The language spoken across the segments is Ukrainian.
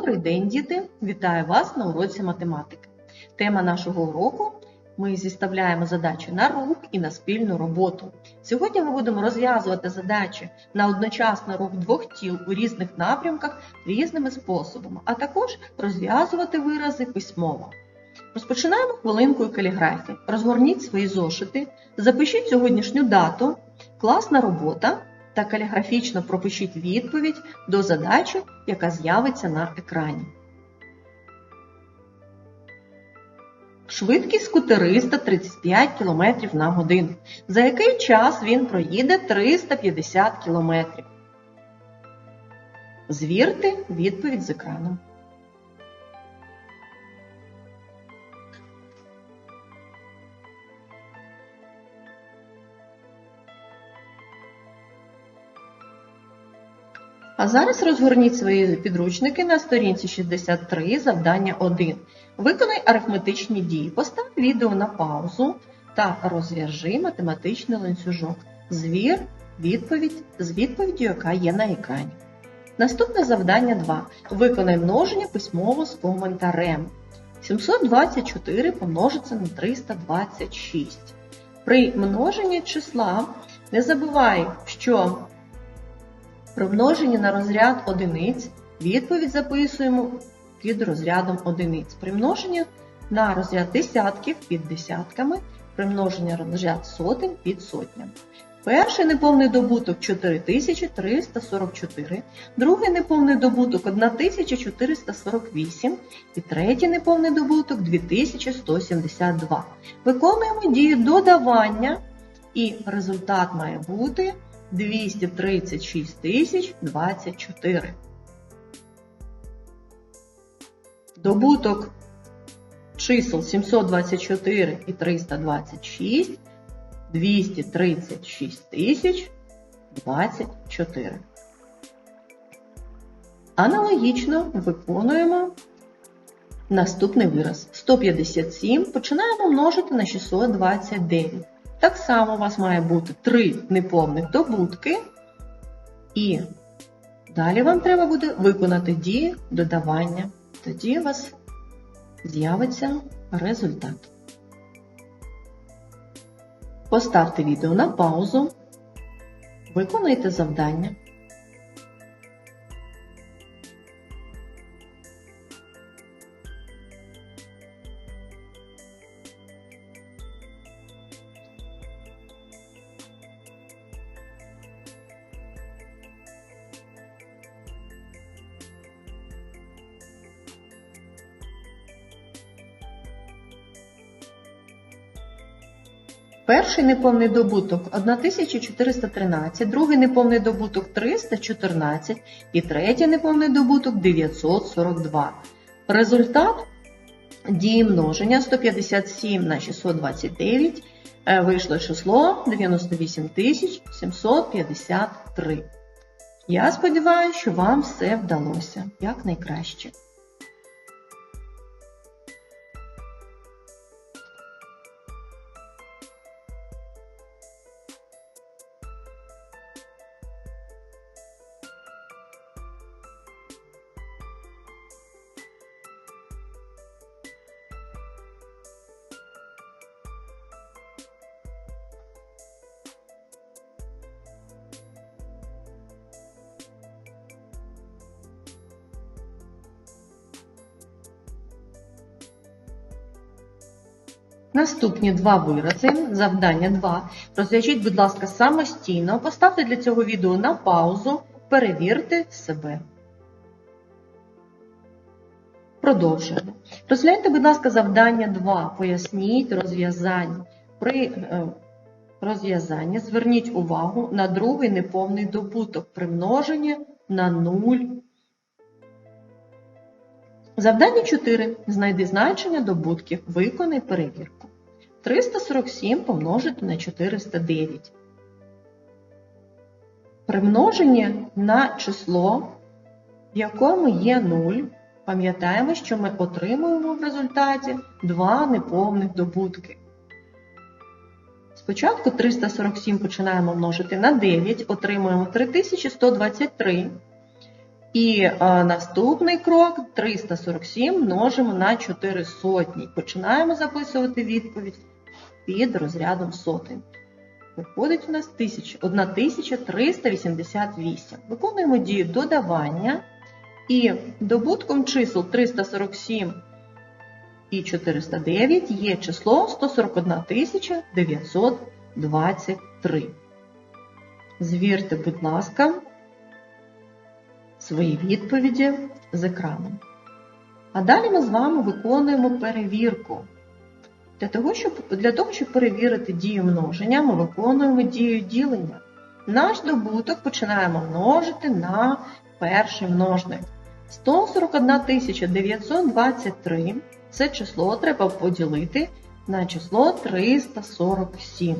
Добрий день, діти! Вітаю вас на уроці математики. Тема нашого уроку ми зіставляємо задачі на рух і на спільну роботу. Сьогодні ми будемо розв'язувати задачі на одночасний рух двох тіл у різних напрямках різними способами, а також розв'язувати вирази письмово. Розпочинаємо хвилинкою каліграфії. Розгорніть свої зошити, запишіть сьогоднішню дату, класна робота та каліграфічно пропишіть відповідь до задачі, яка з'явиться на екрані. Швидкість скутериста 35 км на годину. За який час він проїде 350 км? Звірте відповідь з екраном. А зараз розгорніть свої підручники на сторінці 63, завдання 1. Виконай арифметичні дії. Постав відео на паузу та розв'яжи математичний ланцюжок. Звір відповідь з відповіддю, яка є на екрані. Наступне завдання 2. Виконай множення письмово з коментарем. 724 помножиться на 326. При множенні числа не забувай, що при множенні на розряд одиниць відповідь записуємо під розрядом одиниць. При множенні на розряд десятків під десятками, при множенні на розряд сотень під сотнями. Перший неповний добуток 4344, другий неповний добуток 1448 і третій неповний добуток 2172. Виконуємо дію додавання і результат має бути 236 тисяч 24. Добуток чисел 724 і 326 236 тисяч 24. Аналогічно виконуємо наступний вираз. 157 починаємо множити на 629. Так само у вас має бути три неповних добутки. І далі вам треба буде виконати дії додавання. Тоді у вас з'явиться результат. Поставте відео на паузу, виконуйте завдання. Перший неповний добуток 1413, другий неповний добуток 314 і третій неповний добуток 942. Результат дії множення 157 на 629 е, вийшло число 98 753. Я сподіваюся, що вам все вдалося якнайкраще. Наступні два вирази, завдання 2. Розв'яжіть, будь ласка, самостійно. Поставте для цього відео на паузу, перевірте себе. Продовжуємо. Розгляньте, будь ласка, завдання 2. Поясніть розв'язання. При е, розв'язанні зверніть увагу на другий неповний добуток при множенні на 0. Завдання 4. Знайди значення добутків. Виконай перевірку. 347 помножити на 409. При множенні на число, в якому є 0, пам'ятаємо, що ми отримуємо в результаті два неповних добутки. Спочатку 347 починаємо множити на 9, отримуємо 3123. І е, наступний крок 347 множимо на 4 сотні. Починаємо записувати відповідь під розрядом сотень. Виходить у нас 1388. Виконуємо дію додавання. І добутком чисел 347 і 409 є число 141 923. Звірте, будь ласка, свої відповіді з екраном. А далі ми з вами виконуємо перевірку. Для того, щоб, для того, щоб перевірити дію множення, ми виконуємо дію ділення. Наш добуток починаємо множити на перший множник. 141 923 це число треба поділити на число 347.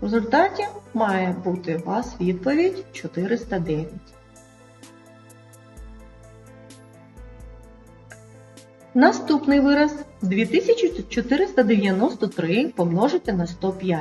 В результаті має бути у вас відповідь 409. Наступний вираз 2493 помножити на 105.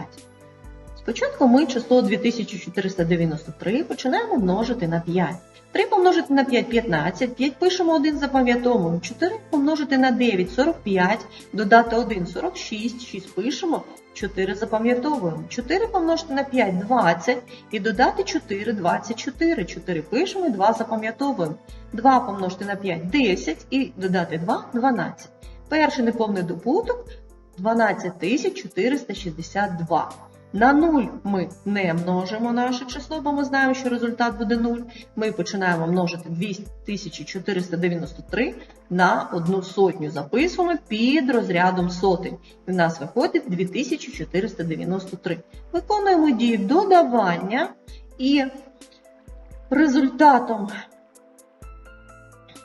Спочатку ми число 2493 починаємо множити на 5. 3 помножити на 5 15, 5 пишемо 1, запам'ятовуємо. 4 помножити на 9 45, додати 1 46, 6 пишемо, 4 запам'ятовуємо. 4 помножити на 5 20 і додати 4 24. 4 пишемо і 2 запам'ятовуємо. 2 помножити на 5 10 і додати 2 12. Перший неповний добуток 12462. На 0 ми не множимо наше число, бо ми знаємо, що результат буде 0. Ми починаємо множити 2493 на одну сотню. Записуємо під розрядом сотень. І в нас виходить 2493. Виконуємо дію додавання і результатом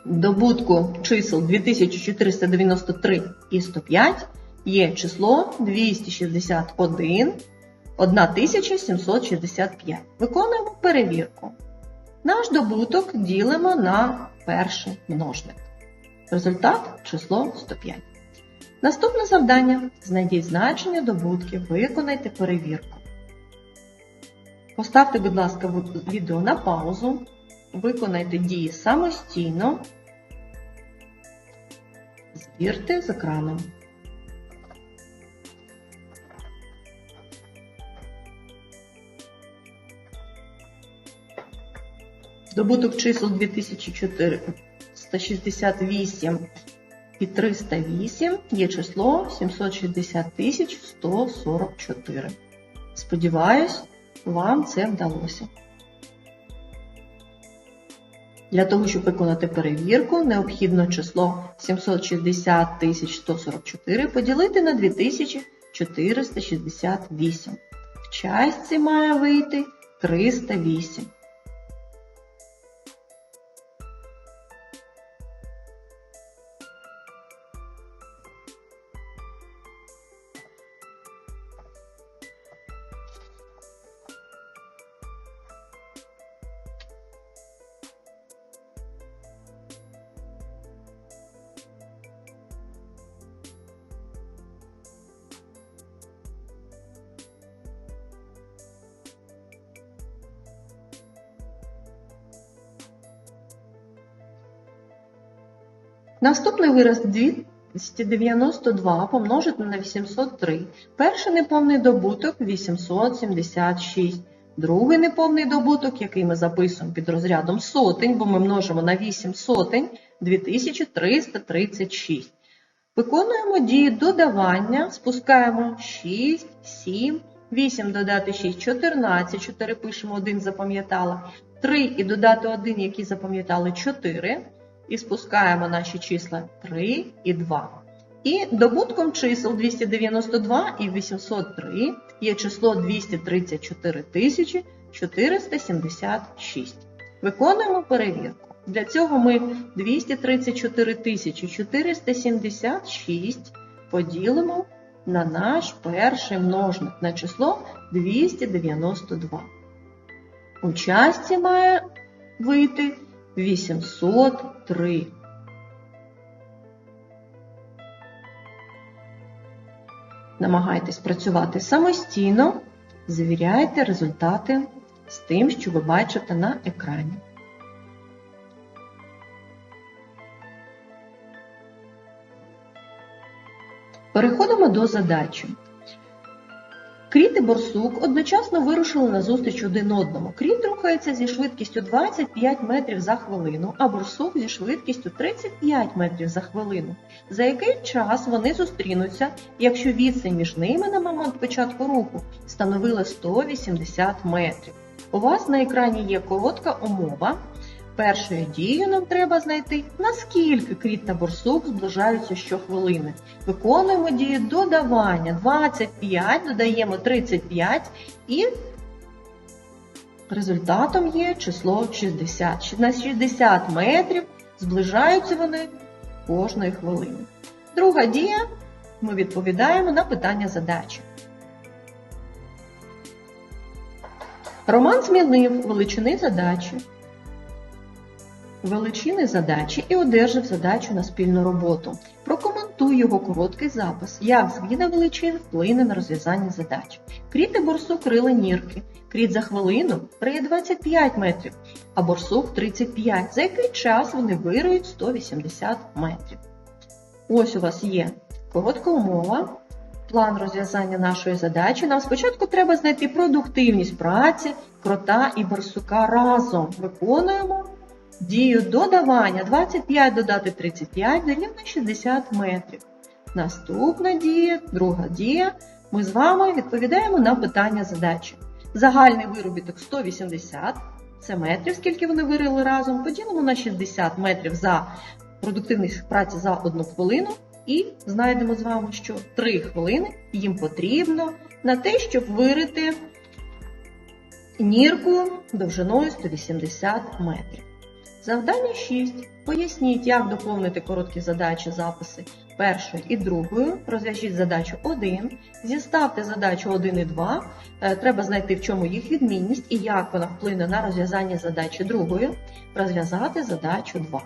добутку чисел 2493 і 105 є число 261. 1765. Виконуємо перевірку. Наш добуток ділимо на перший множник. Результат число 105. Наступне завдання. Знайдіть значення добутків, виконайте перевірку. Поставте, будь ласка, відео на паузу. Виконайте дії самостійно. Звірте з екраном. Добуток чисел 2468 і 308 є число 760 144. Сподіваюсь, вам це вдалося. Для того, щоб виконати перевірку, необхідно число 760 144 поділити на 2468. В частці має вийти 308. Наступний вираз 292 помножити на 803. Перший неповний добуток 876. Другий неповний добуток, який ми записуємо під розрядом сотень, бо ми множимо на 8 сотень 2336. Виконуємо дію додавання, спускаємо 6, 7, 8 додати 6, 14, 4 пишемо 1, запам'ятала. 3 і додати 1, який запам'ятали 4 і спускаємо наші числа 3 і 2. І добутком чисел 292 і 803 є число 234 476. Виконуємо перевірку. Для цього ми 234 476 поділимо на наш перший множник на число 292. У часті має вийти 803. Намагайтесь працювати самостійно, завіряйте результати з тим, що ви бачите на екрані. Переходимо до задачі. Кріт і борсук одночасно вирушили на зустріч один одному. Кріт рухається зі швидкістю 25 метрів за хвилину, а борсук зі швидкістю 35 метрів за хвилину. За який час вони зустрінуться, якщо відстань між ними на момент початку руху становила 180 метрів? У вас на екрані є коротка умова. Першою дією нам треба знайти, наскільки кріт та борсук зближаються щохвилини. Виконуємо дію додавання 25, додаємо 35 і результатом є число 60. На 60 метрів зближаються вони кожної хвилини. Друга дія ми відповідаємо на питання задачі. Роман змінив величини задачі величини задачі і одержав задачу на спільну роботу. Прокоментуй його короткий запис, як зміна величин вплине на розв'язання задач. Кріт і борсук крили нірки. Кріт за хвилину риє 25 метрів, а борсук 35, за який час вони вирують 180 метрів. Ось у вас є коротка умова. План розв'язання нашої задачі. Нам спочатку треба знайти продуктивність праці, крота і борсука разом. Виконуємо Дію додавання 25 додати 35 дорівнює 60 метрів. Наступна дія, друга дія. Ми з вами відповідаємо на питання задачі. Загальний виробіток 180 це метрів, скільки вони вирили разом. Поділимо на 60 метрів за продуктивність праці за одну хвилину. І знайдемо з вами, що 3 хвилини їм потрібно на те, щоб вирити нірку довжиною 180 метрів. Завдання 6. Поясніть, як доповнити короткі задачі записи першою і другою. Розв'яжіть задачу 1. Зіставте задачу 1 і 2. Е, треба знайти, в чому їх відмінність і як вона вплине на розв'язання задачі другої. Розв'язати задачу 2.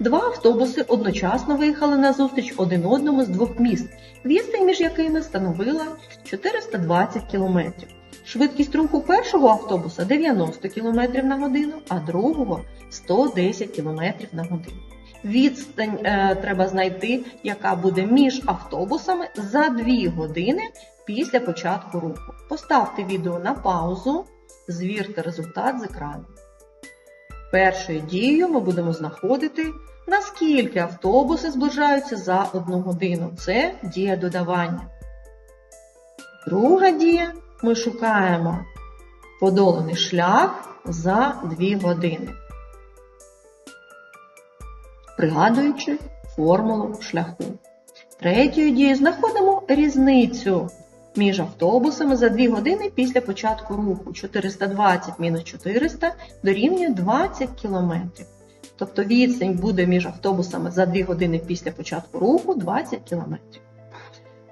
Два автобуси одночасно виїхали на зустріч один одному з двох міст, відстань між якими становила 420 кілометрів. Швидкість руху першого автобуса 90 км на годину, а другого 110 км на годину. Відстань е, треба знайти, яка буде між автобусами за 2 години після початку руху. Поставте відео на паузу, звірте результат з екрану. Першою дією ми будемо знаходити, наскільки автобуси зближаються за 1 годину. Це дія додавання. Друга дія ми шукаємо подоланий шлях за 2 години, пригадуючи формулу шляху. Третьою дією знаходимо різницю між автобусами за 2 години після початку руху. 420 мінус 400 дорівнює 20 км. Тобто відстань буде між автобусами за 2 години після початку руху 20 км.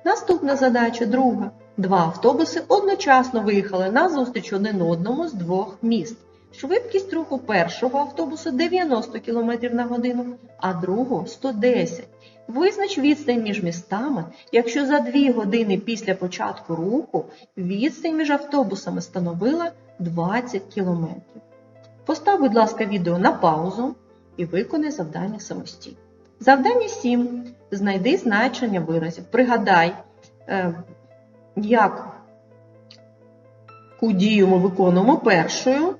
Наступна задача друга. Два автобуси одночасно виїхали на зустріч один одному з двох міст. Швидкість руху першого автобуса 90 км на годину, а другого 110 Визнач відстань між містами, якщо за 2 години після початку руху відстань між автобусами становила 20 км. Постав, будь ласка, відео на паузу і виконай завдання самостійно. Завдання 7. Знайди значення виразів. Пригадай, е, яку дію ми виконуємо першою,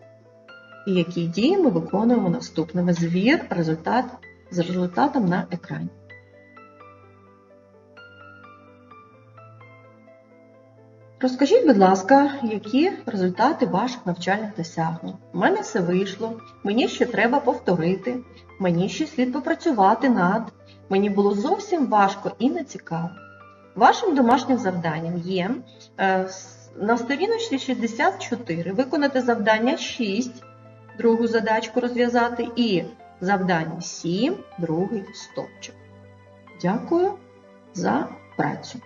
і які дії ми виконуємо наступними. Звір результат з результатом на екрані. Розкажіть, будь ласка, які результати ваших навчальних досягнень. У мене все вийшло, мені ще треба повторити, мені ще слід попрацювати над, мені було зовсім важко і не цікаво. Вашим домашнім завданням є е, на сторіночці 64 виконати завдання 6, другу задачку розв'язати, і завдання 7, другий стопчик. Дякую за працю.